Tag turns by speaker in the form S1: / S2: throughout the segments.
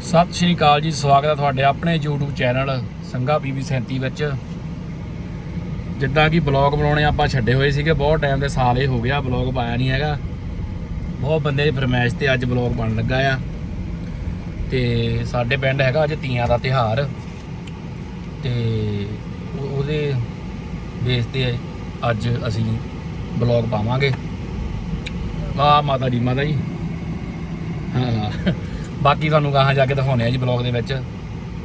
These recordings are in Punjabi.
S1: ਸਤਿ ਸ਼੍ਰੀ ਅਕਾਲ ਜੀ, ਸਵਾਗਤ ਹੈ ਤੁਹਾਡੇ ਆਪਣੇ YouTube ਚੈਨਲ ਸੰਗਾ ਪੀਵੀ 37 ਵਿੱਚ। ਜਿੱਦਾਂ ਕਿ ਬਲੌਗ ਬਣਾਉਣੇ ਆਪਾਂ ਛੱਡੇ ਹੋਏ ਸੀਗੇ, ਬਹੁਤ ਟਾਈਮ ਦੇ ਸਾਲ ਇਹ ਹੋ ਗਿਆ, ਬਲੌਗ ਪਾਇਆ ਨਹੀਂ ਹੈਗਾ। ਬਹੁਤ ਬੰਦੇ ਦੀ ਫਰਮਾਇਸ਼ ਤੇ ਅੱਜ ਬਲੌਗ ਬਣ ਲੱਗਾ ਆ। ਤੇ ਸਾਡੇ ਪਿੰਡ ਹੈਗਾ ਅੱਜ ਤੀਆਂ ਦਾ ਤਿਹਾਰ ਤੇ ਉਹਦੇ ਬੇਸ ਤੇ ਅੱਜ ਅਸੀਂ ਬਲੌਗ ਪਾਵਾਂਗੇ। ਵਾਹ ਮਾਤਾ ਜੀ ਮਾਤਾ ਜੀ। ਹਾਂ। ਬਾਕੀ ਤੁਹਾਨੂੰ ਗਾਹਾਂ ਜਾ ਕੇ ਦਿਖਾਉਣੇ ਆ ਜੀ ਬਲੌਗ ਦੇ ਵਿੱਚ।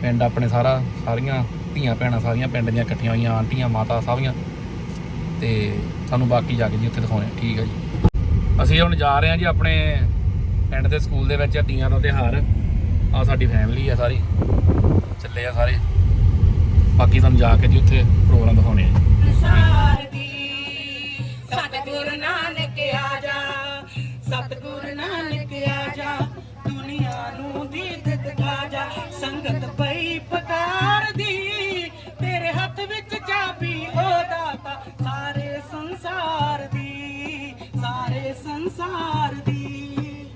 S1: ਪਿੰਡ ਆਪਣੇ ਸਾਰਾ ਸਾਰੀਆਂ ਧੀਆਂ ਭੈਣਾਂ ਸਾਰੀਆਂ ਪਿੰਡ ਦੀਆਂ ਇਕੱਠੀਆਂ ਹੋਈਆਂ ਆਂਟੀਆਂ ਮਾਤਾ ਸਾਰੀਆਂ। ਤੇ ਤੁਹਾਨੂੰ ਬਾਕੀ ਜਾ ਕੇ ਜੀ ਉੱਥੇ ਦਿਖਾਉਣੇ ਆ, ਠੀਕ ਹੈ ਜੀ। ਅਸੀਂ ਹੁਣ ਜਾ ਰਹੇ ਹਾਂ ਜੀ ਆਪਣੇ ਪਿੰਡ ਦੇ ਸਕੂਲ ਦੇ ਵਿੱਚ ਤੀਆਂ ਦਾ ਤਿਉਹਾਰ। ਆ ਸਾਡੀ ਫੈਮਿਲੀ ਆ ਸਾਰੀ। ਚੱਲੇ ਆ ਸਾਰੇ। ਬਾਕੀ ਤੁਹਾਨੂੰ ਜਾ ਕੇ ਜੀ ਉੱਥੇ ਪ੍ਰੋਗਰਾਮ ਦਿਖਾਉਣੇ ਆ ਜੀ।
S2: ਸਤਿਗੁਰ ਨਾਨਕ ਆ ਜਾ, ਸਤਿਗੁਰ ਨਾਨਕ ਆ ਜਾ, ਦੁਨੀਆ ਨੂੰ ਦੀਦ ਦਿਖਾ ਜਾ, ਸੰਗਤ ਪਈ ਪਕਾਰਦੀ ਤੇਰੇ ਹੱਥ ਵਿੱਚ ਚਾਬੀ ਉਹ ਦਾਤਾ, ਸਾਰੇ ਸੰਸਾਰ ਦੀ, ਸਾਰੇ ਸੰਸਾਰ ਦੀ।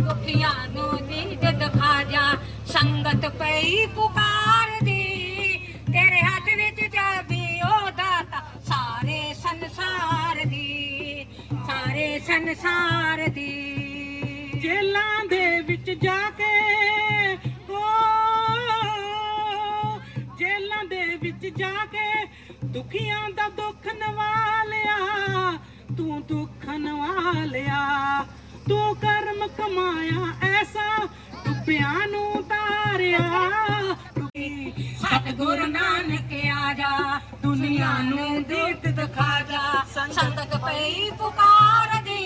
S3: ਦੁਖੀਆਂ ਨੂੰ ਦੀਦ ਦਿਖਾ ਜਾ, ਸੰਗਤ ਪਈ ਪੁਕਾਰ ਦੀ, ਤੇਰੇ ਸੰਸਾਰ ਦੀ।
S2: ਜੇਲਾਂ ਦੇ ਵਿੱਚ ਜਾ ਕੇ ਓ ਜੇਲਾਂ ਦੇ ਵਿੱਚ ਜਾ ਕੇ ਦੁਖੀਆਂ ਦਾ ਦੁੱਖ ਨਵਾਲਿਆ, ਤੂੰ ਦੁੱਖ ਨਵਾਲਿਆ, ਤੂੰ ਕਰਮ ਕਮਾਇਆ, ਐਸਾ ਡੁੱਬਿਆਂ ਨੂੰ ਤਾਰਿਆ।
S3: ਸਤਿਗੁਰ ਨਾਨਕ ਆ ਜਾ
S2: ਦੁਨੀਆ ਨੂੰ ਦੀਦ ਦਿਖਾ ਜਾ
S3: ਸੰਗਤ ਪਈ ਪੁਕਾਰਦੀ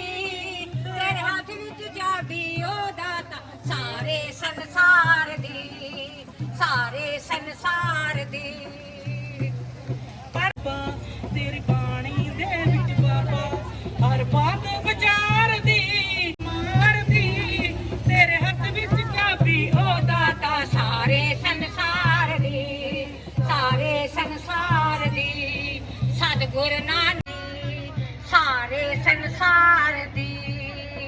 S3: ਤੇਰੇ ਹੱਥ ਵਿੱਚ ਚਾਬੀ ਉਹ ਦਾਤਾ, ਸਾਰੇ ਸੰਸਾਰ ਦੀ, ਸਾਰੇ ਸੰਸਾਰ ਦੀ।
S2: ਬਾਬਾ ਤੇਰੀ
S3: ਸਤਿਗੁਰ ਨਾਨਕ ਸਾਰੇ ਸੰਸਾਰ ਦੀ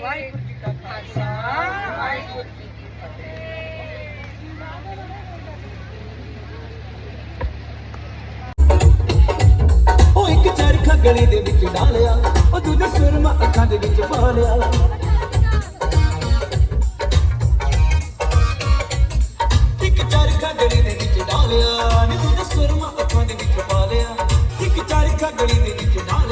S2: ਵਾਹਿਗੁਰੂ ਜੀ ਕਾ ਖਾਲਸਾ ਵਾਹਿਗੁਰੂ ਜੀ ਕੀ
S4: ਉਹ ਇੱਕ ਚਰਖਾ ਗਲੀ ਦੇ ਵਿੱਚ ਡਾਲਿਆ, ਉਹ ਦੂਜਾ ਸੁਰਮਾ ਅੱਖਾਂ ਦੇ ਵਿੱਚ ਪਾ ਲਿਆ। ਇੱਕ ਚਰਖਾ ਗਲੀ ਦੇ ਵਿੱਚ ਡਾਲਿਆ ਨੀ ਦੂਜਾ ਸੁਰਮਾ ਅੱਖਾਂ ਦੇ ਵਿੱਚ ਪਾ ਲਿਆ। ਇੱਕ ਚਰਖਾ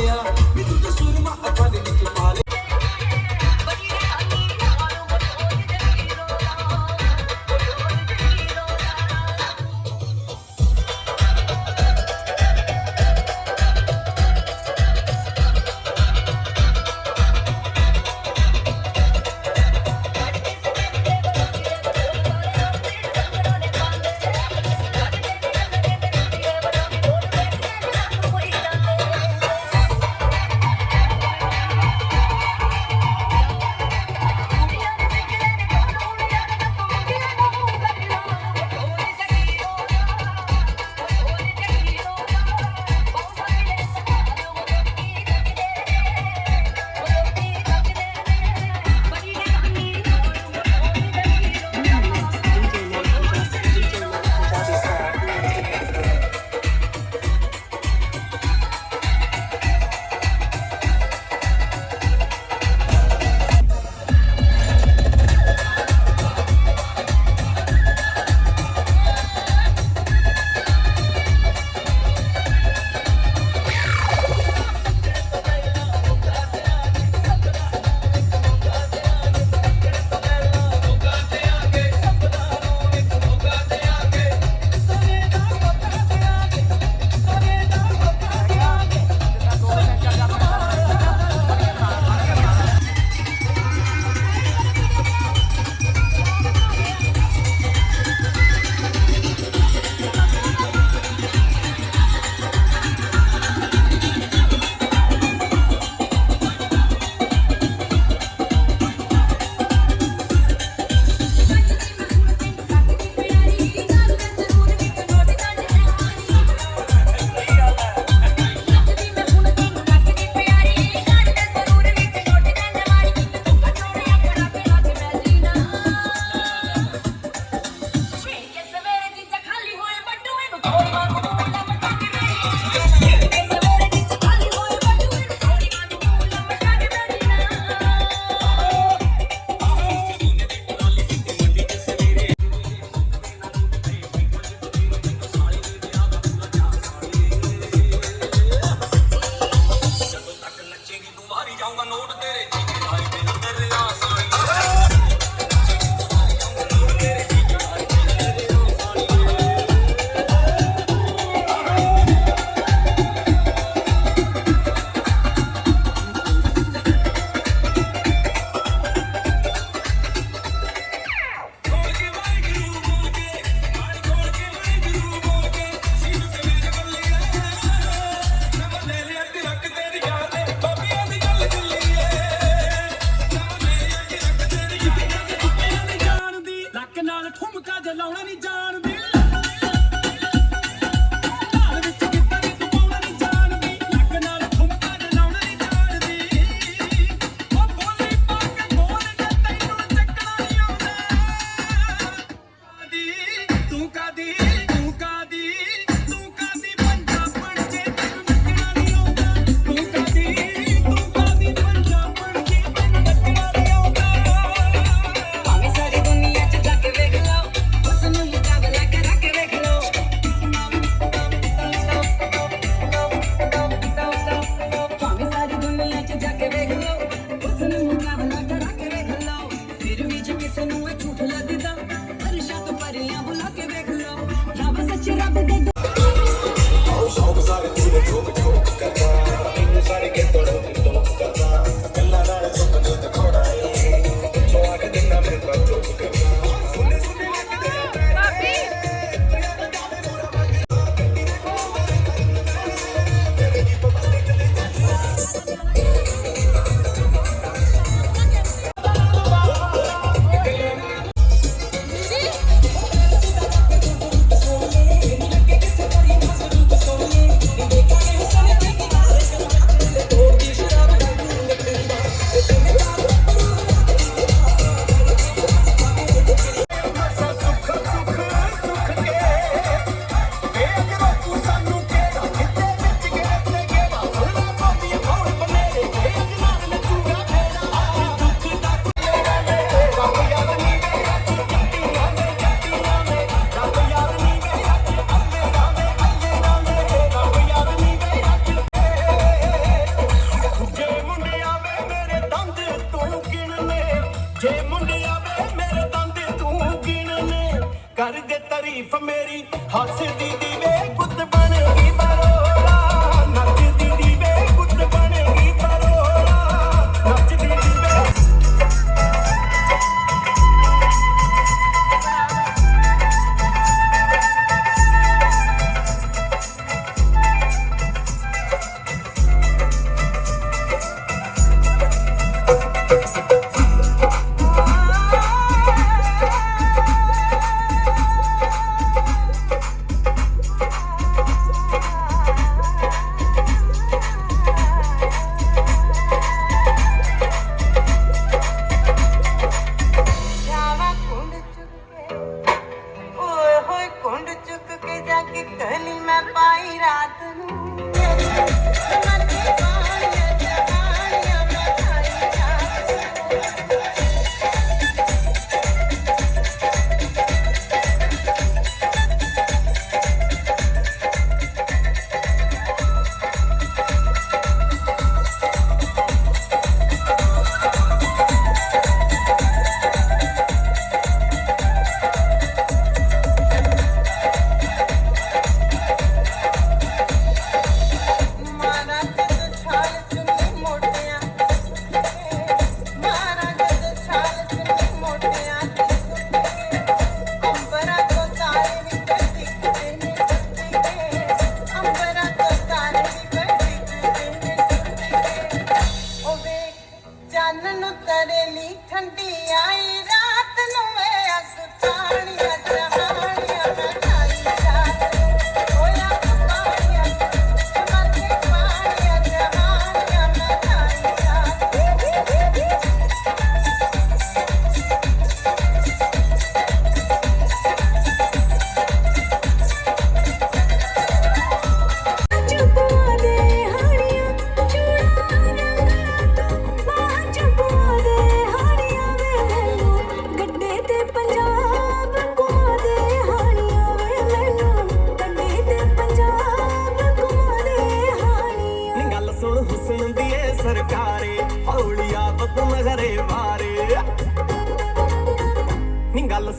S4: দেখল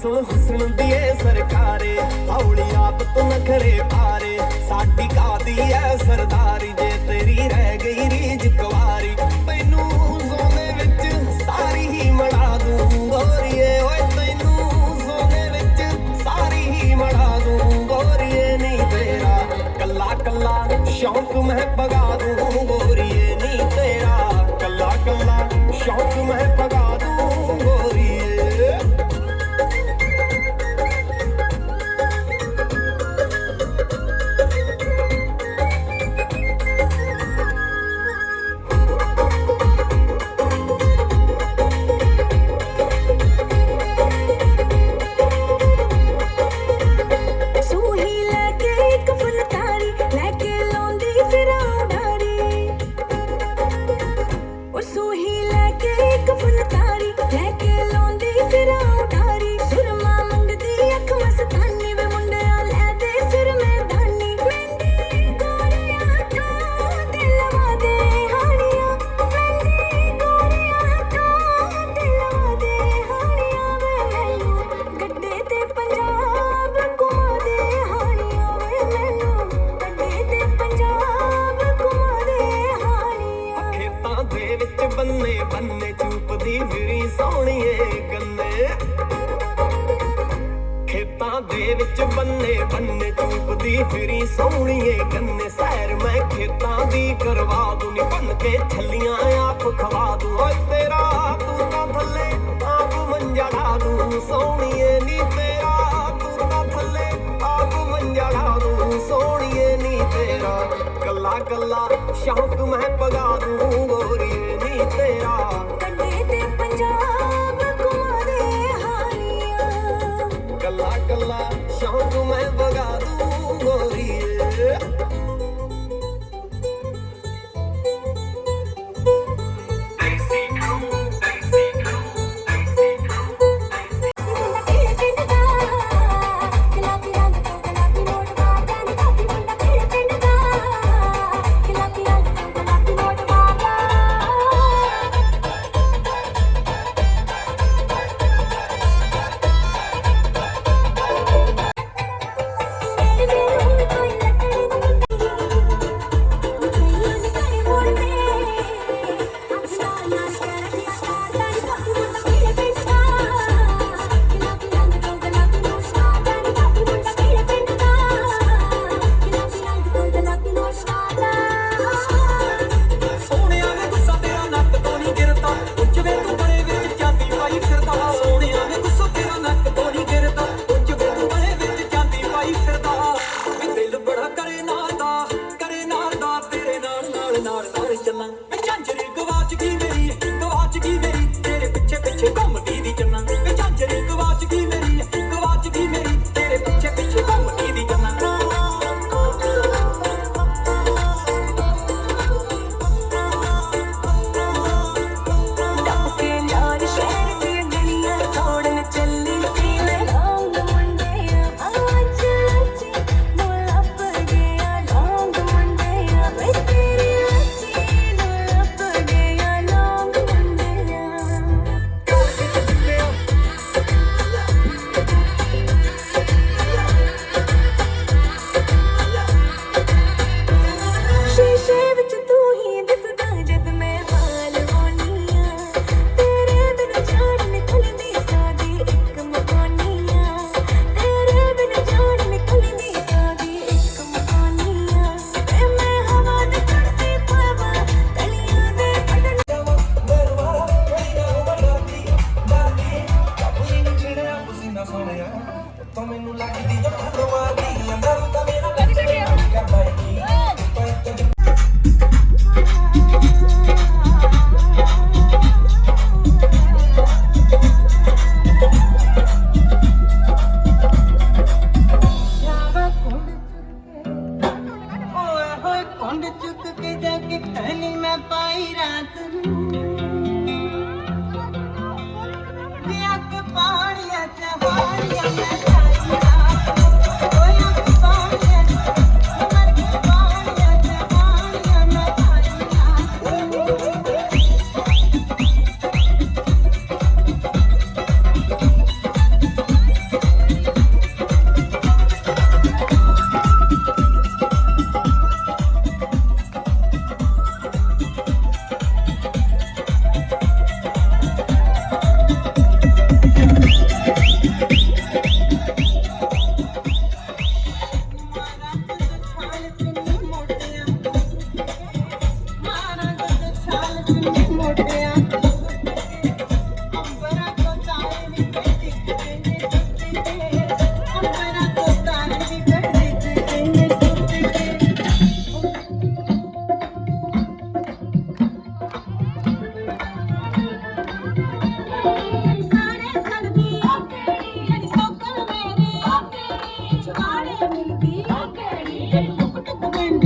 S4: ਹੁਸਨ ਹੁਸਨ ਦੀਏ ਸਰਕਾਰੇ, ਹੌਲੀ ਆਪ ਤੋਂ ਨਖਰੇ ਪਾਰੇ। ਸਾਡੀ ਕਾਦੀ ਐ ਸਰਦਾਰੀ, ਜੇ ਤੇਰੀ ਰਹਿ ਗਈ ਰੀਜ ਕੁਵਾਰੀ। ਤੈਨੂੰ ਸੋਨੇ ਵਿੱਚ ਸਾਰੀ ਹੀ ਮੜਾ ਦੂੰ, ਗੋਰੀਏ, ਓਏ ਤੈਨੂੰ ਸੋਨੇ ਵਿੱਚ ਸਾਰੀ ਹੀ ਮੜਾ ਦੂੰ, ਗੋਰੀਏ, ਨਹੀਂ ਤੇਰਾ ਕੱਲਾ ਕੱਲਾ ਸ਼ੌਂਕ ਮੈਂ ਪਗਾ ਦੂੰ, ਗੋਰੀਏ, ਨਹੀਂ ਤੇਰਾ ਕੱਲਾ ਕੱਲਾ ਸ਼ੌਂਕ ਮੈਂ
S5: ਅੱਖਾਂ ਦੇ
S4: ਵਿੱਚ ਬੰਨੇ ਬੰਨੇ ਚੁੱਪਦੀ ਫਿਰੀ ਸੋਹਣੀਏ ਗੰਨੇ ਸੈਰ ਮੈਂ ਖੇਤਾਂ ਦੀ ਕਰਵਾ ਦੂੰ ਨੀ ਬੰਨ ਕੇ ਛੱਲੀਆਂ ਆਪ ਖਵਾ ਦੂ। ਓਏ ਤੇਰਾ ਤੂੰ ਤਾਂ ਥੱਲੇ ਆਪ ਮੰਜਾ ਢਾ ਦੂ ਸੋਹਣੀਏ ਨੀ ਤੇਰਾ ਤੂੰ ਤਾਂ ਥੱਲੇ ਆਪ ਮੰਜਾ ਢਾ ਦੂੰ ਸੋਹਣੀਏ ਨੀ ਤੇਰਾ। ਕੱਲਾ ਕੱਲਾ ਸ਼ੌਕ ਮੈਂ ਪਗਾ ਦੂੰ ਗੋਰੀ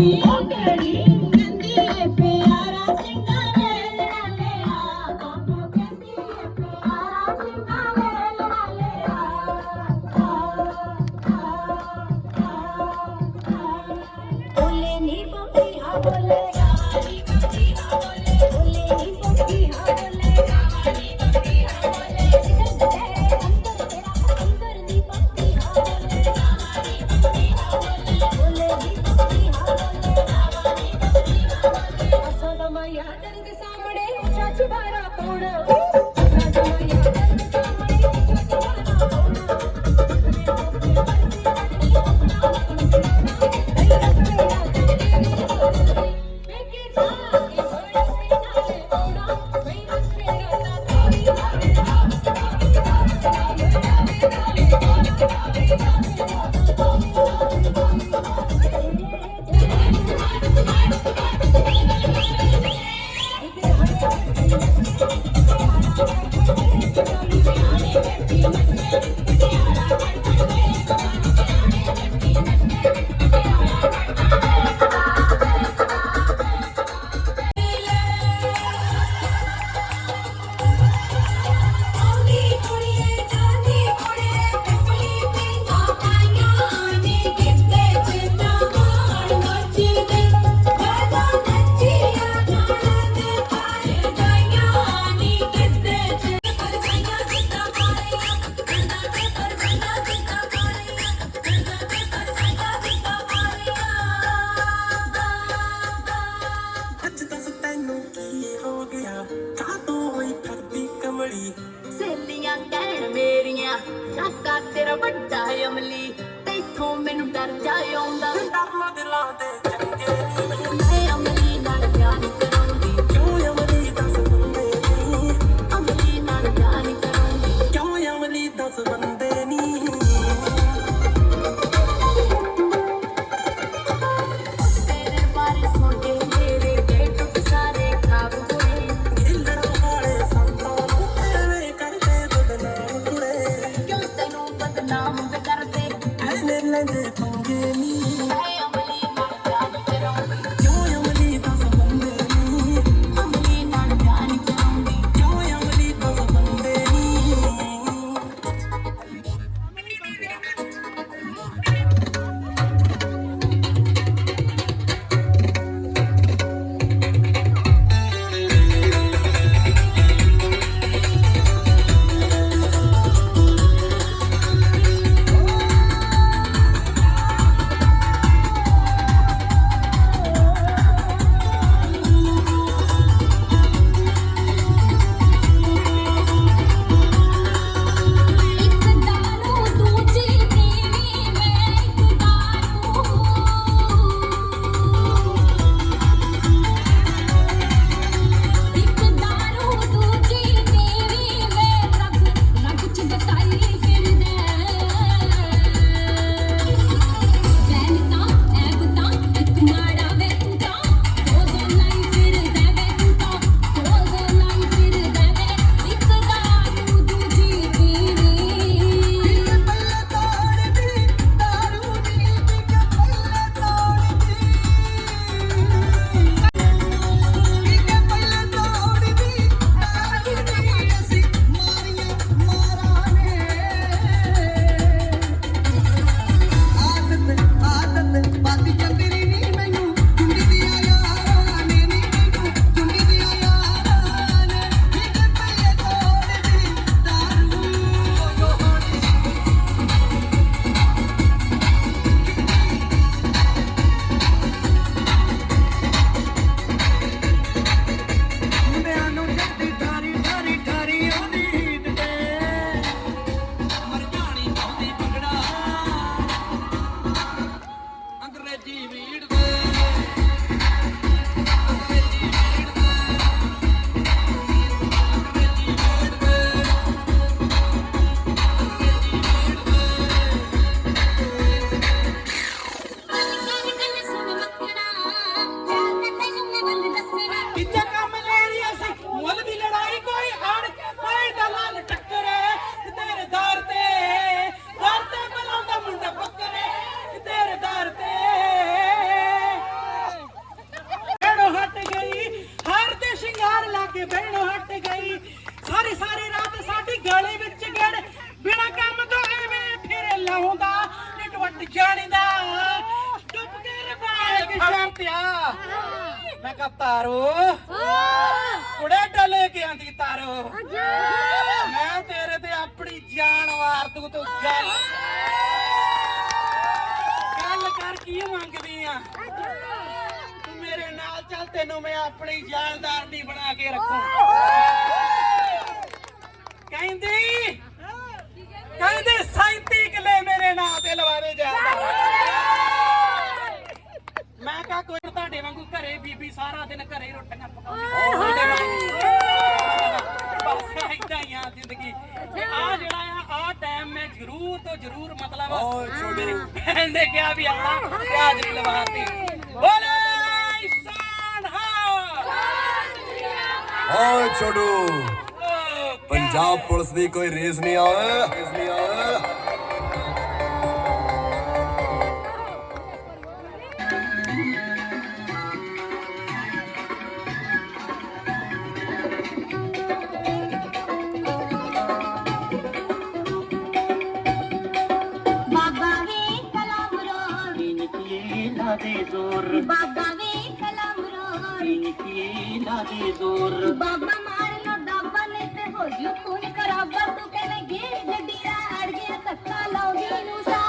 S4: Okay. ਮੈਂ
S2: ਕਹਾ ਤਾਰੋ। ਕੁੜੇ ਡਲੇ ਕੇ ਆਂਦੀ ਤਾਰੋ। ਮੈਂ ਤੇਰੇ ਤੇ ਆਪਣੀ ਜਾਨ ਵਾਰ ਤੂੰ ਤੂੰ ਗੱਲ। ਗੱਲ ਕਰ, ਕੀ ਮੰਗਦੀ ਆ? ਤੂੰ ਮੇਰੇ ਨਾਲ ਚੱਲ, ਤੈਨੂੰ ਮੈਂ ਆਪਣੀ ਜਾਨਦਾਰ ਦੀ ਬਣਾ ਕੇ ਰੱਖਾਂ। ਕਹਿੰਦੀ ਕਹਿੰਦੀ 37 ਕਿਲੇ ਮੇਰੇ ਨਾਂ ਤੇ ਲਵਾ ਦੇ ਜਾ ਮੈਂ ਕਹਾ ਕੋਈ ਤੁਹਾਡੇ ਵਾਂਗੂ ਘਰੇ ਬੀਬੀ ਸਾਰਾ ਦਿਨ ਘਰੇ ਰੋਟੀਆਂ ਪਕਾਉਂਦੀ। ਬਸ ਏਦਾਂ ਹੀ ਆ ਜ਼ਿੰਦਗੀ। ਆ ਜਿਹੜਾ ਆ ਆ ਟਾਈਮ ਮੈਂ ਜ਼ਰੂਰ ਤੋਂ ਜ਼ਰੂਰ ਮਤਲਬ ਮੇਰੀ ਭੈਣ ਨੇ ਕਿਹਾ ਵੀ ਆਉਣਾ ਤੇ ਹਾਜ਼ਰੀ ਲਵਾਤੀ। ਬੋਲੇ ਇਸਾਨ ਹਾਂ
S6: ਓਏ ਛੋਟੂ। ਪੰਜਾਬ ਪੁਲਿਸ ਦੀ ਕੋਈ ਰੇਸ ਨਹੀਂ ਆਵੇ ਰੇਸ ਨਹੀਂ ਆਵੇ
S2: ਜ਼ੋਰ।
S3: ਬਾਬਾ ਵੇ ਕਲਮਰੋ
S2: ਨਿਕੀਏ ਲਾ ਦੇ ਜ਼ੋਰ।
S3: ਬਾਬਾ ਮਾਰ ਲੋ ਡਾਬਾ ਨੇ ਤੇ ਹੋ ਜੂ ਖੂਨ ਖਰਾਬਾ। ਤੂੰ ਕਹਿੰਦੇ ਗੇ ਗੱਡੀ ਦਾ ਅੜ ਗਿਆ ਧੱਕਾ ਲਾਉਂਦੀ ਨੂੰ ਸਾ।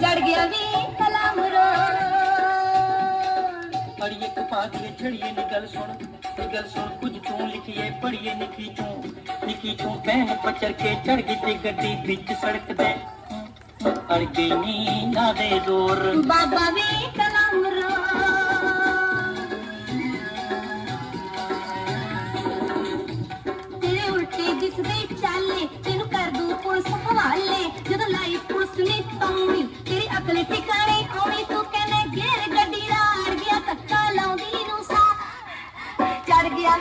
S3: ਚੜ ਗਿਆ ਵੇ ਕਲਮਰੋ
S2: ਅੜੀਏ ਕਪਾ ਦੀ ਛੜੀਏ ਨੀ ਗੱਲ ਸੁਣ। ਨੀ ਗੱਲ ਸੁਣ ਕੁਝ ਤੂੰ ਲਿਖੀਏ ਪੜੀਏ ਨਿੱਕੀ ਚੋਂ। ਨਿੱਕੀ ਚੋਂ ਬਹਿਨ ਪਚਰ ਕੇ ਚੜ ਗਈ ਤੇ ਗੱਡੀ ਵਿੱਚ ਸੜਕ ਦੇ ਅਣਕੀ ਨੀਂਦਾਂ ਚਾਲੇ ਤੈਨੂੰ ਕਰ ਪੁਲਿਸ ਹਵਾਲੇ। ਜਦੋਂ ਲਾਈ ਪੁਲਿਸ ਨੇ ਤੇਰੀ ਅਕਲ
S3: ਟਿਕਾਣੇ ਆਉਣੀ, ਤੂੰ ਕਹਿੰਦੇ ਧੱਕਾ ਲਾਉਂਦੀ ਚੜ ਗਿਆ